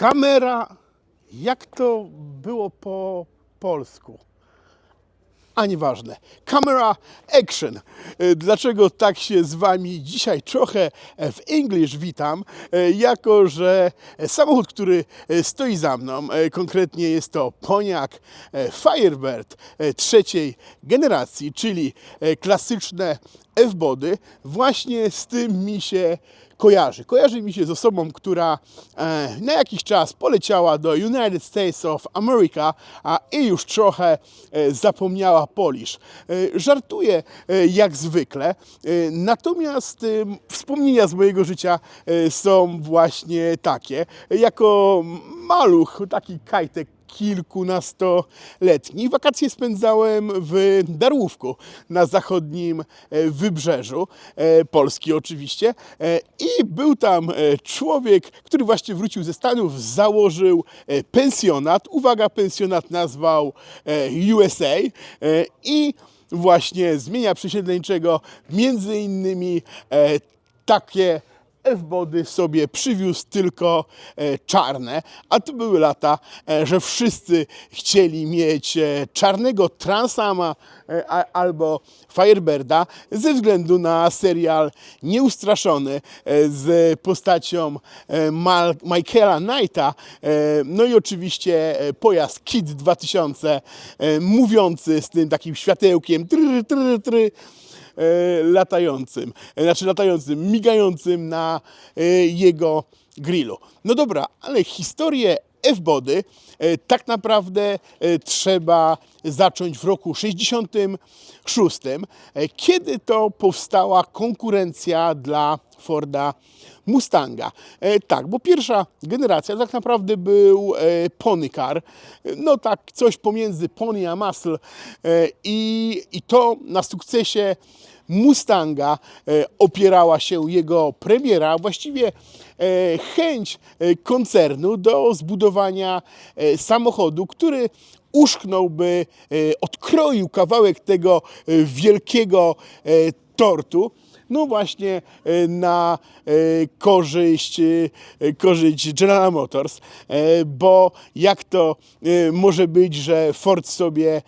Kamera, jak to było po polsku? A nieważne. Camera action. E, Dlaczego tak się z Wami dzisiaj trochę w English witam? E, Jako, że samochód, który e, stoi za mną, konkretnie jest to Poniak Firebird trzeciej generacji, czyli klasyczne F-body, właśnie z tym mi się kojarzy. Kojarzy mi się z osobą, która e, na jakiś czas poleciała do United States of America a, i już trochę e, zapomniała Polish. E, żartuję jak zwykle, natomiast wspomnienia z mojego życia są właśnie takie. Jako maluch, taki kajtek kilkunastoletni. Wakacje spędzałem w Darłówku na zachodnim e, wybrzeżu e, Polski oczywiście E, i był tam człowiek, który właśnie wrócił ze Stanów, założył pensjonat. Uwaga, pensjonat nazwał USA i właśnie zmienia przesiedleńczego między innymi takie F-body sobie przywiózł tylko e, czarne, a to były lata, e, że wszyscy chcieli mieć e, czarnego Transama albo Firebirda ze względu na serial Nieustraszony z postacią Michaela Knighta, no i oczywiście pojazd KIT 2000 e, mówiący z tym takim światełkiem try, try, e, latającym, e, znaczy latającym, migającym na e, jego grillu. No dobra, ale historię F-Body e, tak naprawdę e, trzeba zacząć w roku 66, e, kiedy to powstała konkurencja dla Forda Mustanga. E, tak, bo pierwsza generacja tak naprawdę był e, pony car, E, no tak coś pomiędzy pony a muscle e, i, i to na sukcesie Mustanga e, opierała się jego premiera, właściwie e, chęć e, koncernu do zbudowania samochodu, który uszknąłby, odkroił kawałek tego wielkiego tortu. No właśnie e, na e, korzyść, e, korzyść General Motors, bo jak to może być, że Ford sobie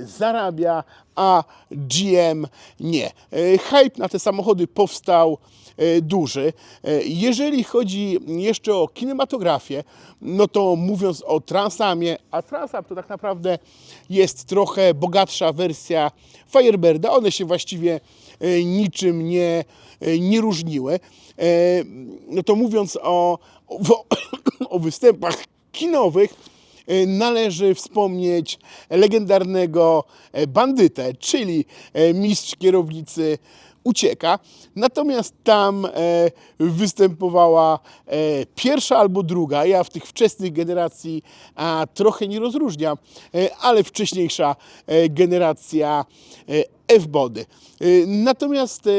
zarabia, a GM nie. Hype na te samochody powstał duży. Jeżeli chodzi jeszcze o kinematografię, no to mówiąc o Transamie, a Transam to tak naprawdę jest trochę bogatsza wersja Firebirda, one się właściwie niczym nie, e, nie różniły. E, No to mówiąc o, o, o występach kinowych, e, należy wspomnieć legendarnego e, bandytę, czyli e, mistrz kierownicy ucieka. Natomiast tam e, występowała e, pierwsza albo druga. Ja w tych wczesnych generacji trochę nie rozróżniam, e, ale wcześniejsza e, generacja e, F-body. E, Natomiast e,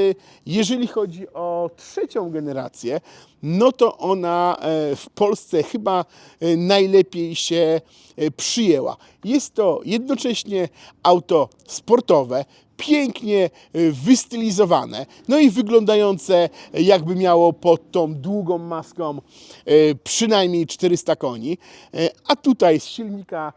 jeżeli chodzi o trzecią generację, no to ona e, w Polsce chyba e, najlepiej się e, przyjęła. Jest to jednocześnie auto sportowe, pięknie wystylizowane, no i wyglądające jakby miało pod tą długą maską przynajmniej 400 koni, a tutaj z silnika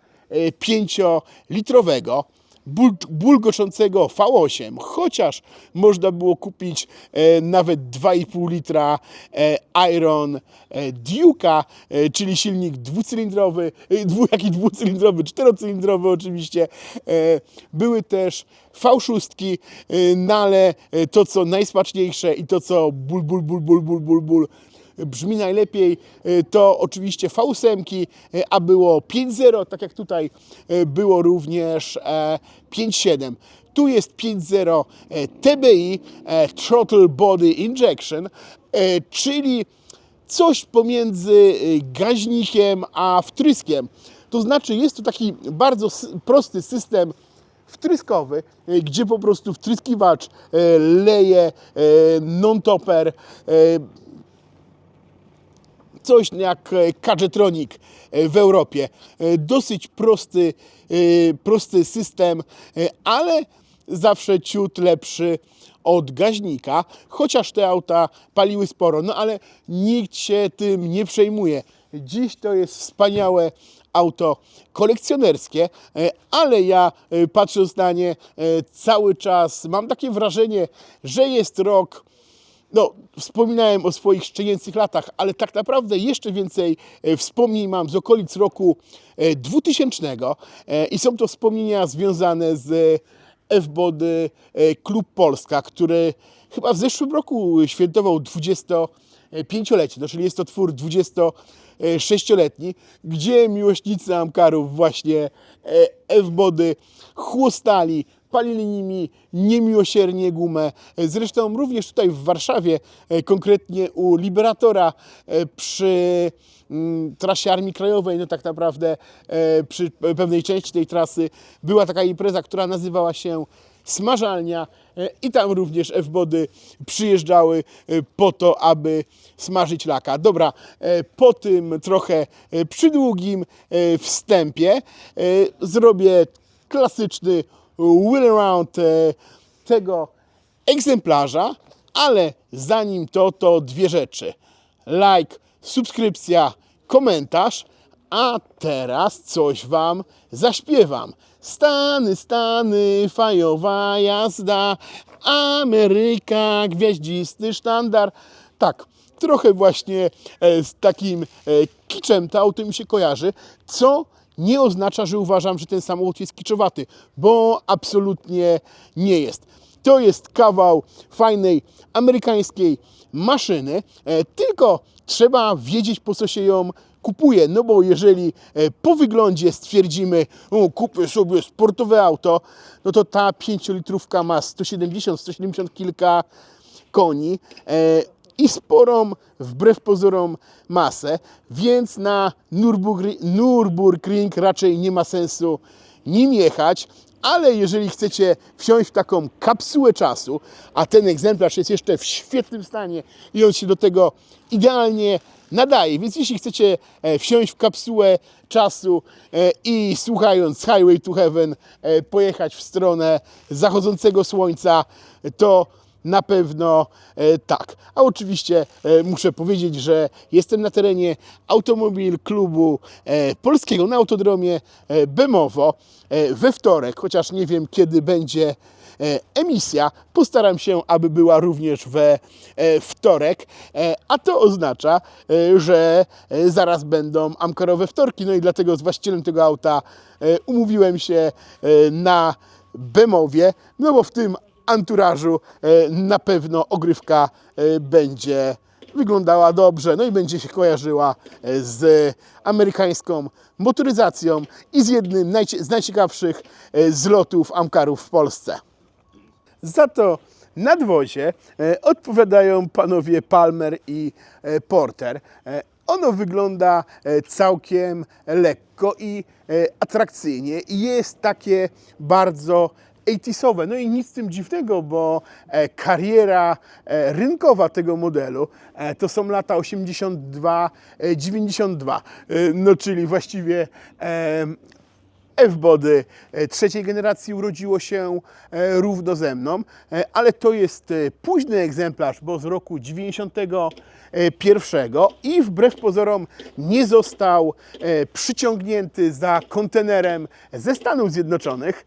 5-litrowego ból, bulgoczącego V8, chociaż można było kupić e, nawet 2,5 litra e, Iron e, Duke'a, czyli silnik dwucylindrowy, dwu, jaki dwucylindrowy, czterocylindrowy oczywiście. Były też V6, e, no ale to co najsmaczniejsze i to co ból, ból, ból, ból, ból, ból, ból brzmi najlepiej, e, to oczywiście V8, e, a było 5.0, tak jak tutaj e, było również e, 5.7. Tu jest 5.0 e, TBI, Throttle Body Injection, czyli coś pomiędzy gaźnikiem a wtryskiem. To znaczy jest to taki bardzo prosty system wtryskowy, gdzie po prostu wtryskiwacz leje non-topper, coś jak e, Kadgetronic e, w Europie. E, Dosyć prosty, prosty system, ale zawsze ciut lepszy od gaźnika, chociaż te auta paliły sporo, no ale nikt się tym nie przejmuje. Dziś to jest wspaniałe auto kolekcjonerskie, ale ja patrząc na nie cały czas mam takie wrażenie, że jest rok no, wspominałem o swoich szczenięcych latach, ale tak naprawdę jeszcze więcej e, wspomnień mam z okolic roku e, 2000 e, i są to wspomnienia związane z F-Body e, Klub Polska, który chyba w zeszłym roku świętował 25-lecie, no, czyli jest to twór 26-letni, gdzie miłośnicy Amkarów właśnie e, F-Body chłostali, palili nimi niemiłosiernie gumę. Zresztą również tutaj w Warszawie, e, konkretnie u Liberatora e, przy mm, trasie Armii Krajowej, no tak naprawdę e, przy pewnej części tej trasy była taka impreza, która nazywała się Smażalnia i tam również F-body przyjeżdżały po to, aby smażyć laka. Dobra, po tym trochę przydługim wstępie zrobię klasyczny wheel around e, tego egzemplarza, ale zanim to, to dwie rzeczy. Like, subskrypcja, komentarz, a teraz coś Wam zaśpiewam. Stany, Stany, fajowa jazda, Ameryka, gwiaździsty sztandar. Tak, trochę właśnie e, z takim e, kiczem to auto mi się kojarzy, co nie oznacza, że uważam, że ten samochód jest kiczowaty, bo absolutnie nie jest. To jest kawał fajnej amerykańskiej maszyny, e, tylko trzeba wiedzieć po co się ją kupuje. No bo jeżeli e, po wyglądzie stwierdzimy, o, kupię sobie sportowe auto, no to ta 5-litrówka ma 170, 170 kilka koni e, i sporą, wbrew pozorom, masę, więc na Nürburgring, raczej nie ma sensu nim jechać, ale jeżeli chcecie wsiąść w taką kapsułę czasu, a ten egzemplarz jest jeszcze w świetnym stanie i on się do tego idealnie nadaje, więc jeśli chcecie e, wsiąść w kapsułę czasu e, i słuchając Highway to Heaven e, pojechać w stronę zachodzącego słońca, to na pewno e, tak. A oczywiście e, muszę powiedzieć, że jestem na terenie Automobil Klubu e, Polskiego na Autodromie Bemowo we wtorek, chociaż nie wiem kiedy będzie emisja. Postaram się, aby była również we wtorek, a to oznacza, że zaraz będą amkarowe wtorki, no i dlatego z właścicielem tego auta umówiłem się na Bemowie, no bo w tym anturażu e, na pewno ogrywka e, będzie wyglądała dobrze, no i będzie się kojarzyła e, z amerykańską motoryzacją i z jednym z najciekawszych zlotów Amkarów w Polsce. Za to nadwozie odpowiadają panowie Palmer i Porter. Ono wygląda całkiem lekko i atrakcyjnie i jest takie bardzo 80sowe. No i nic z tym dziwnego, bo e, kariera e, rynkowa tego modelu e, to są lata 82-92, no czyli właściwie F-Body e, trzeciej generacji urodziło się e, równo ze mną, e, ale to jest późny egzemplarz, bo z roku 91 i wbrew pozorom nie został przyciągnięty za kontenerem ze Stanów Zjednoczonych,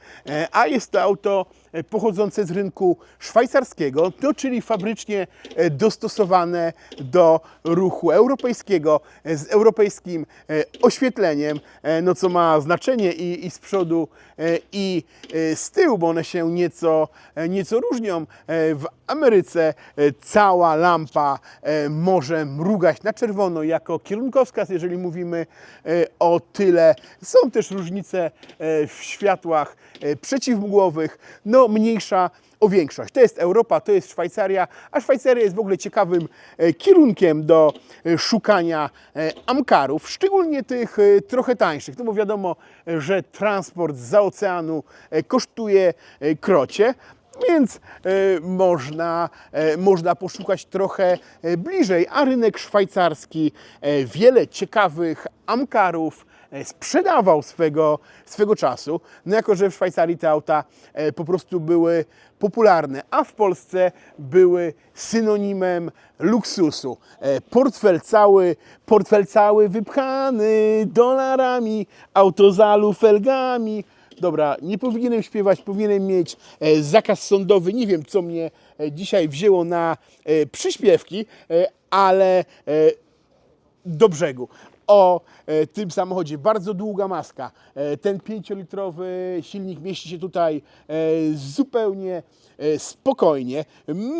a jest to auto pochodzące z rynku szwajcarskiego, to czyli fabrycznie e, dostosowane do ruchu europejskiego e, z europejskim e, oświetleniem, e, no co ma znaczenie i, i z przodu e, i e, z tyłu, bo one się nieco, e, nieco różnią. E, W Ameryce e, cała lampa e, może mrugać na czerwono jako kierunkowskaz, jeżeli mówimy e, o tyle. Są też różnice e, w światłach e, przeciwmgłowych, no mniejsza o większość. To jest Europa, to jest Szwajcaria, a Szwajcaria jest w ogóle ciekawym e, kierunkiem do e, szukania e, amkarów, szczególnie tych trochę tańszych, no bo wiadomo, że transport z oceanu kosztuje krocie. Więc można, można poszukać trochę bliżej, a rynek szwajcarski, wiele ciekawych amkarów, sprzedawał swego, swego czasu. No jako, że w Szwajcarii te auta e, po prostu były popularne, a w Polsce były synonimem luksusu. E, Portfel cały, portfel cały wypchany dolarami, autozalu felgami. Dobra, nie powinienem śpiewać, powinienem mieć e, zakaz sądowy. Nie wiem, co mnie e, dzisiaj wzięło na e, przyśpiewki, e, ale e, do brzegu. O e, tym samochodzie bardzo długa maska. E, ten 5-litrowy silnik mieści się tutaj e, zupełnie spokojnie.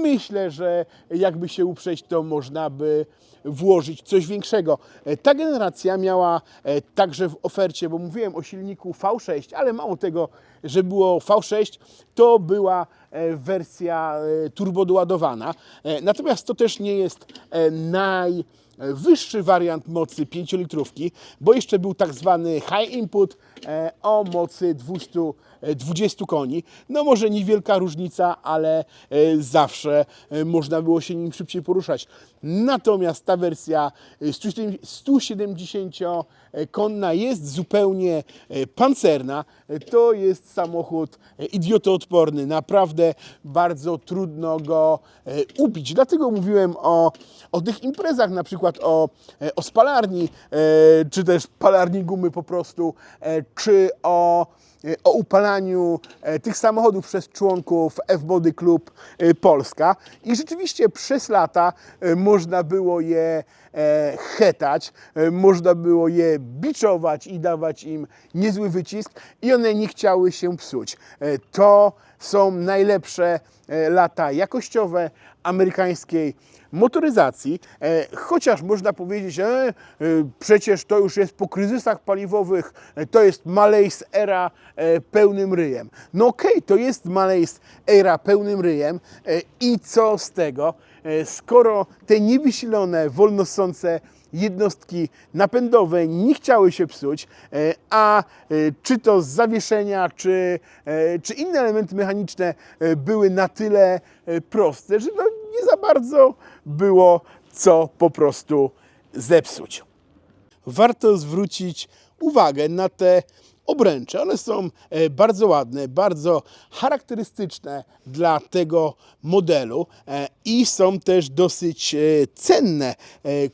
Myślę, że jakby się uprzeć, to można by włożyć coś większego. Ta generacja miała także w ofercie, bo mówiłem o silniku V6, ale mało tego, że było V6, to była wersja turbodoładowana. Natomiast to też nie jest naj wyższy wariant mocy 5-litrówki, bo jeszcze był tak zwany high input e, o mocy 220 koni. No może niewielka różnica, ale e, zawsze e, można było się nim szybciej poruszać. Natomiast ta wersja 170-konna jest zupełnie e, pancerna. E, To jest samochód e, idiotoodporny. Naprawdę bardzo trudno go e, ubić. Dlatego mówiłem o, o tych imprezach, na przykład o, e, o spalarni, e, czy też palarni gumy po prostu, e, czy o e, o upalaniu e, tych samochodów przez członków F-Body Club e, Polska. I rzeczywiście przez lata e, można było je e, hetać, e, można było je biczować i dawać im niezły wycisk i one nie chciały się psuć. E, To są najlepsze lata jakościowe amerykańskiej motoryzacji, chociaż można powiedzieć, e, e, przecież to już jest po kryzysach paliwowych, to jest Malays era pełnym ryjem. No okej, to jest Malays era pełnym ryjem i co z tego, skoro te niewysilone, wolnosące jednostki napędowe nie chciały się psuć, e, a e, czy to z zawieszenia, czy, e, czy inne elementy mechaniczne e, były na tyle e, proste, że no nie za bardzo było co po prostu zepsuć. Warto zwrócić uwagę na te obręcze. One są e, bardzo ładne, bardzo charakterystyczne dla tego modelu e, i są też dosyć e, cenne.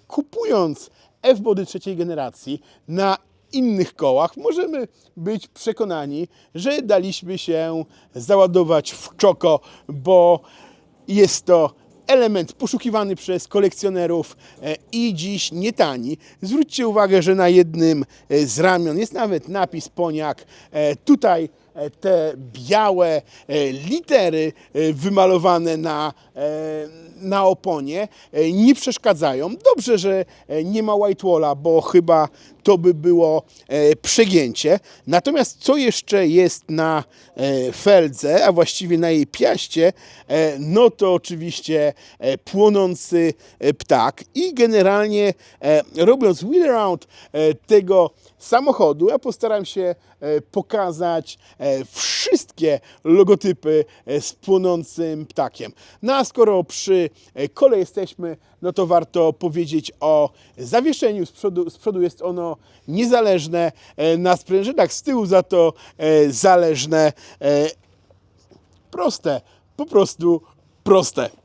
Kupując F-body trzeciej generacji na innych kołach możemy być przekonani, że daliśmy się załadować w czoko, bo jest to element poszukiwany przez kolekcjonerów e, i dziś nie tani. Zwróćcie uwagę, że na jednym e, z ramion jest nawet napis Poniak. E, Tutaj te białe e, litery e, wymalowane na, e, na oponie e, nie przeszkadzają. Dobrze, że e, nie ma white walla, bo chyba to by było e, przegięcie. Natomiast co jeszcze jest na e, feldze, a właściwie na jej piaście, e, no to oczywiście e, płonący e, ptak i generalnie e, robiąc wheel around e, tego samochodu, ja postaram się e, pokazać e, wszystkie logotypy e, z płonącym ptakiem. No a skoro przy kole jesteśmy, no to warto powiedzieć o zawieszeniu. Z przodu, z przodu jest ono niezależne, na sprężynach z tyłu za to zależne. Proste, po prostu proste.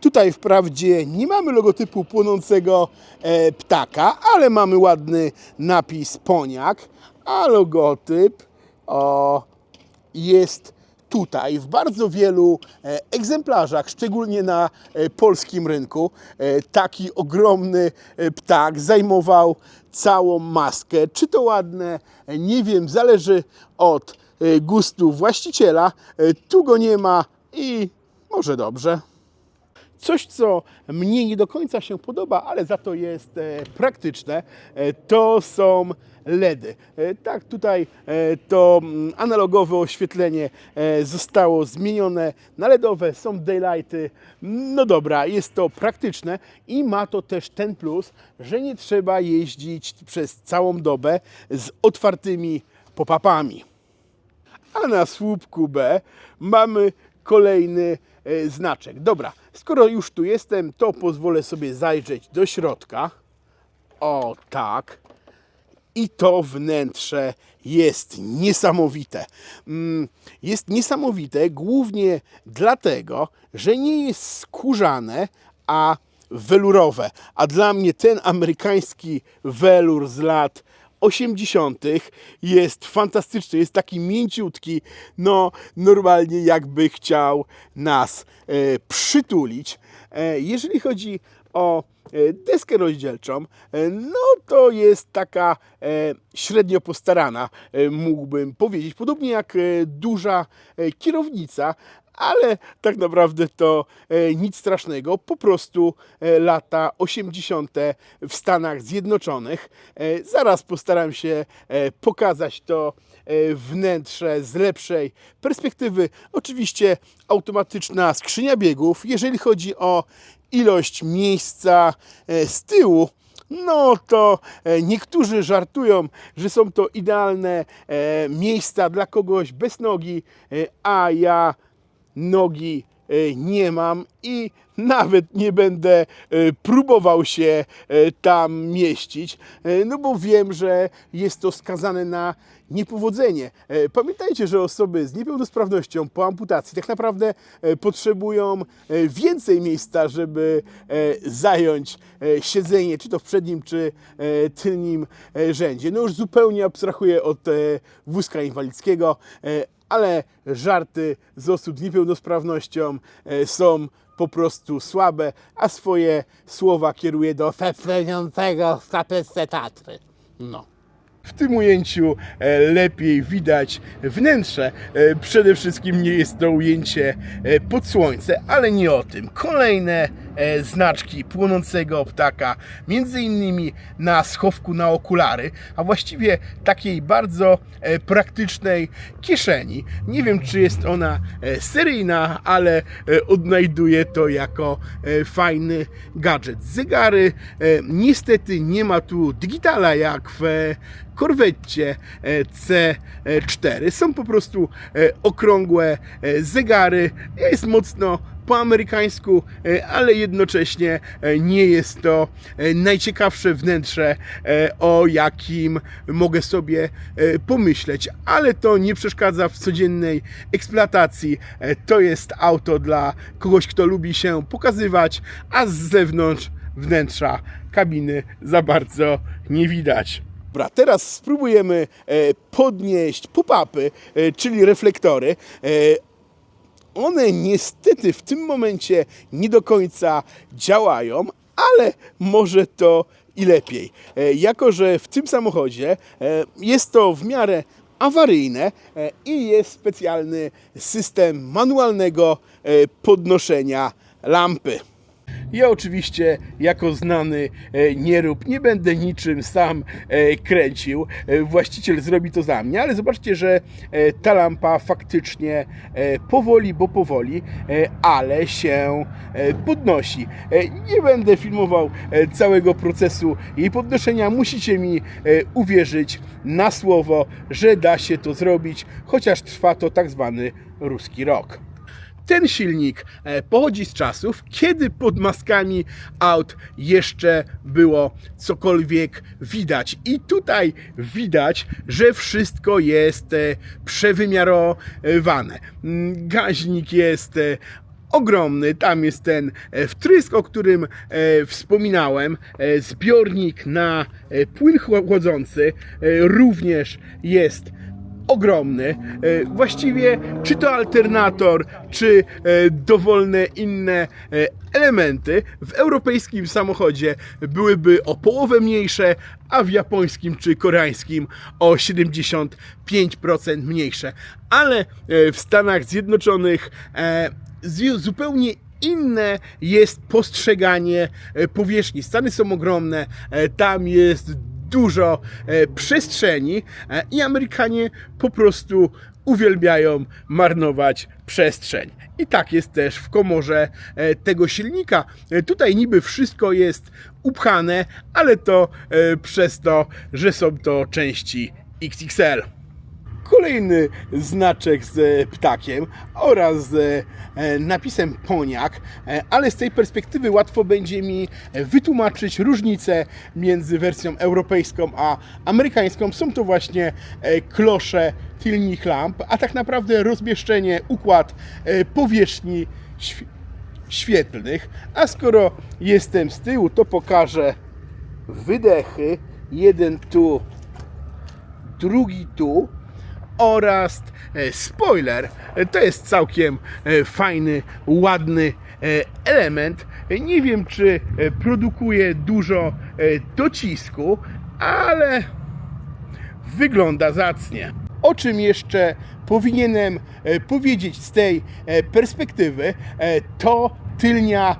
Tutaj wprawdzie nie mamy logotypu płonącego e, ptaka, ale mamy ładny napis Poniak, a logotyp o, jest tutaj w bardzo wielu e, egzemplarzach, szczególnie na e, polskim rynku. E, taki ogromny e, ptak zajmował całą maskę. Czy to ładne? E, Nie wiem, zależy od e, gustu właściciela. E, Tu go nie ma i może dobrze. Coś, co mnie nie do końca się podoba, ale za to jest e, praktyczne, e, to są LEDy. E, tak, tutaj to mm, analogowe oświetlenie zostało zmienione na LEDowe, są daylighty. No dobra, jest to praktyczne i ma to też ten plus, że nie trzeba jeździć przez całą dobę z otwartymi pop-upami. A na słupku B mamy kolejny znaczek. Dobra, skoro już tu jestem, to pozwolę sobie zajrzeć do środka. O tak. i to wnętrze jest niesamowite. Mm, Jest niesamowite głównie dlatego, że nie jest skórzane, a welurowe. A dla mnie ten amerykański welur z lat 80. jest fantastyczny, jest taki mięciutki, no normalnie jakby chciał nas e, przytulić. E, jeżeli chodzi o e, deskę rozdzielczą, e, no to jest taka e, średnio postarana, mógłbym powiedzieć. Podobnie jak duża kierownica, ale tak naprawdę to e, nic strasznego, po prostu e, lata 80. w Stanach Zjednoczonych. E, zaraz postaram się pokazać to wnętrze z lepszej perspektywy. Oczywiście automatyczna skrzynia biegów, jeżeli chodzi o ilość miejsca z tyłu, no to niektórzy żartują, że są to idealne miejsca dla kogoś bez nogi, a ja nogi e, nie mam i nawet nie będę e, próbował się e, tam mieścić, no bo wiem, że jest to skazane na niepowodzenie. E, Pamiętajcie, że osoby z niepełnosprawnością po amputacji tak naprawdę e, potrzebują e, więcej miejsca, żeby zająć siedzenie, czy to w przednim, czy tylnym rzędzie. No już zupełnie abstrahuję od wózka inwalidzkiego, ale żarty z osób z niepełnosprawnością są po prostu słabe, a swoje słowa kieruję do w kapelce Tatry. no. W tym ujęciu e, lepiej widać wnętrze. E, Przede wszystkim nie jest to ujęcie e, pod słońce, ale nie o tym. Kolejne znaczki płonącego ptaka, między innymi na schowku na okulary, a właściwie takiej bardzo e, praktycznej kieszeni. Nie wiem, czy jest ona e, seryjna, ale e, odnajduję to jako e, fajny gadżet. Zegary, e, niestety nie ma tu digitala jak w e, Corvette e, C4. Są po prostu e, okrągłe e, zegary. Jest mocno po amerykańsku, e, ale jednocześnie e, nie jest to e, najciekawsze wnętrze, o jakim mogę sobie pomyśleć, ale to nie przeszkadza w codziennej eksploatacji. To jest auto dla kogoś, kto lubi się pokazywać, a z zewnątrz wnętrza kabiny za bardzo nie widać. Dobra, teraz spróbujemy podnieść pop-upy, czyli reflektory. One niestety w tym momencie nie do końca działają, ale może to i lepiej. E, Jako, że w tym samochodzie e, jest to w miarę awaryjne e, i jest specjalny system manualnego podnoszenia lampy. Ja oczywiście jako znany e, nierób nie będę niczym sam e, kręcił. E, Właściciel zrobi to za mnie, ale zobaczcie, że ta lampa faktycznie powoli, bo powoli, ale się podnosi. Nie będę filmował całego procesu jej podnoszenia. Musicie mi uwierzyć na słowo, że da się to zrobić, chociaż trwa to tak zwany ruski rok. Ten silnik e, pochodzi z czasów, kiedy pod maskami aut jeszcze było cokolwiek widać. I tutaj widać, że wszystko jest e, przewymiarowane. Mm, Gaźnik jest e, ogromny. Tam jest ten wtrysk, o którym wspominałem. Zbiornik na płyn chłodzący również jest ogromny. E, Właściwie czy to alternator, czy e, dowolne inne e, elementy w europejskim samochodzie byłyby o połowę mniejsze, a w japońskim czy koreańskim o 75% mniejsze. Ale w Stanach Zjednoczonych zu- zupełnie inne jest postrzeganie powierzchni. Stany są ogromne, tam jest dużo e, przestrzeni e, i Amerykanie po prostu uwielbiają marnować przestrzeń. I tak jest też w komorze e, tego silnika. Tutaj niby wszystko jest upchane, ale to przez to, że są to części XXL. Kolejny znaczek z e, ptakiem oraz z e, napisem poniak, e, ale z tej perspektywy łatwo będzie mi e, wytłumaczyć różnicę między wersją europejską a amerykańską. Są to właśnie e, klosze tylnych lamp, a tak naprawdę rozmieszczenie, układ e, powierzchni świ- świetlnych. A skoro jestem z tyłu, to pokażę wydechy. Jeden tu, drugi tu oraz e, spoiler. E, To jest całkiem e, fajny, ładny element. Nie wiem, czy produkuje dużo docisku, ale wygląda zacnie. O czym jeszcze powinienem powiedzieć z tej perspektywy, to tylnia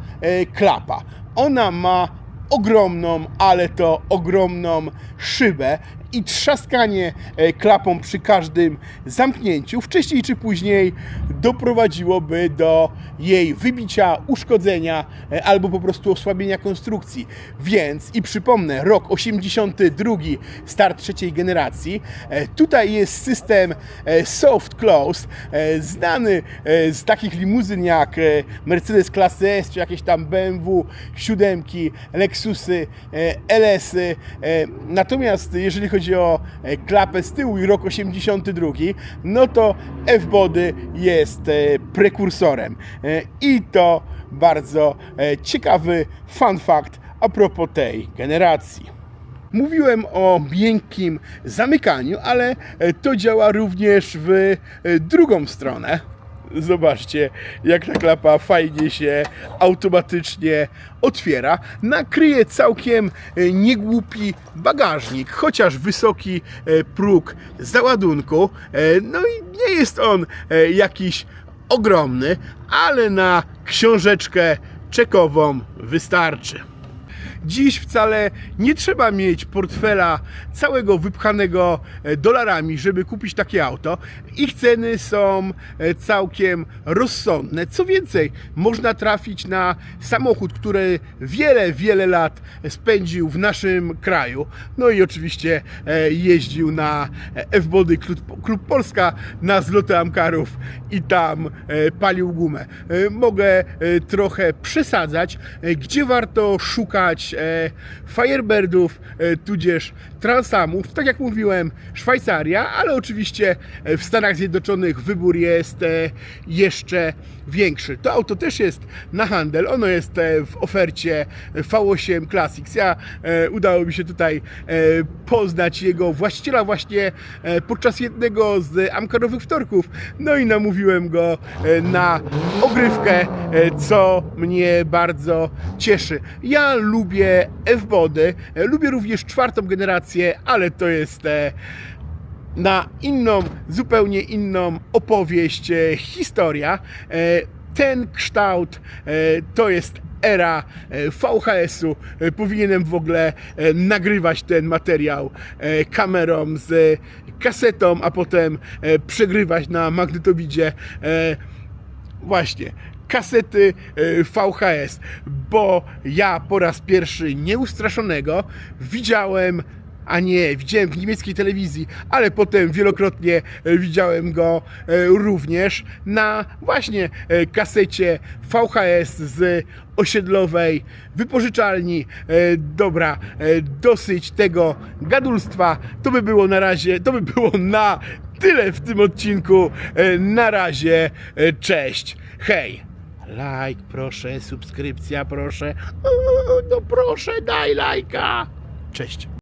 klapa. Ona ma ogromną, ale to ogromną szybę i trzaskanie e, klapą przy każdym zamknięciu wcześniej czy później doprowadziłoby do jej wybicia, uszkodzenia e, albo po prostu osłabienia konstrukcji. Więc i przypomnę, rok 82, start trzeciej generacji. E, Tutaj jest system soft close, znany z takich limuzyn jak Mercedes klasy S, czy jakieś tam BMW 7, Lexusy, LS-y. E, Natomiast jeżeli chodzi o e, klapę z tyłu i rok 82, no to F-Body jest e, prekursorem. E, I to bardzo ciekawy fun fact a propos tej generacji. Mówiłem o miękkim zamykaniu, ale to działa również w drugą stronę. Zobaczcie, jak ta klapa fajnie się automatycznie otwiera. Nakryje całkiem e, niegłupi bagażnik, chociaż wysoki e, próg załadunku. E, No i nie jest on jakiś ogromny, ale na książeczkę czekową wystarczy. Dziś wcale nie trzeba mieć portfela całego wypchanego e, dolarami, żeby kupić takie auto. Ich ceny są e, całkiem rozsądne. Co więcej, można trafić na samochód, który wiele, wiele lat spędził w naszym kraju. No i oczywiście e, jeździł na F-Body Klub, Polska na zloty Amkarów i tam palił gumę. Mogę trochę przesadzać, gdzie warto szukać e, Firebirdów, e, tudzież Transamów. Tak jak mówiłem, Szwajcaria, ale oczywiście w Stanach Zjednoczonych wybór jest e, jeszcze większy. To auto też jest na handel. Ono jest e, w ofercie V8 Classics. Ja e, udało mi się tutaj poznać jego właściciela właśnie podczas jednego z Amkarowych wtorków. No i namówiłem go na ogrywkę, co mnie bardzo cieszy. Ja lubię F-Body, lubię również czwartą generację, ale to jest e, na inną, zupełnie inną opowieść, e, historia. E, Ten kształt to jest era VHS-u. Powinienem w ogóle nagrywać ten materiał kamerą z kasetą, a potem przegrywać na magnetowidzie. Właśnie, kasety VHS, bo ja po raz pierwszy nieustraszonego widziałem, a nie, widziałem w niemieckiej telewizji, ale potem wielokrotnie e, widziałem go e, również na właśnie e, kasecie VHS z osiedlowej wypożyczalni. Dobra, dosyć tego gadulstwa. To by było na razie, to by było na tyle w tym odcinku. Na razie, cześć, hej. Like, proszę, subskrypcja, proszę. No proszę, daj lajka. Cześć.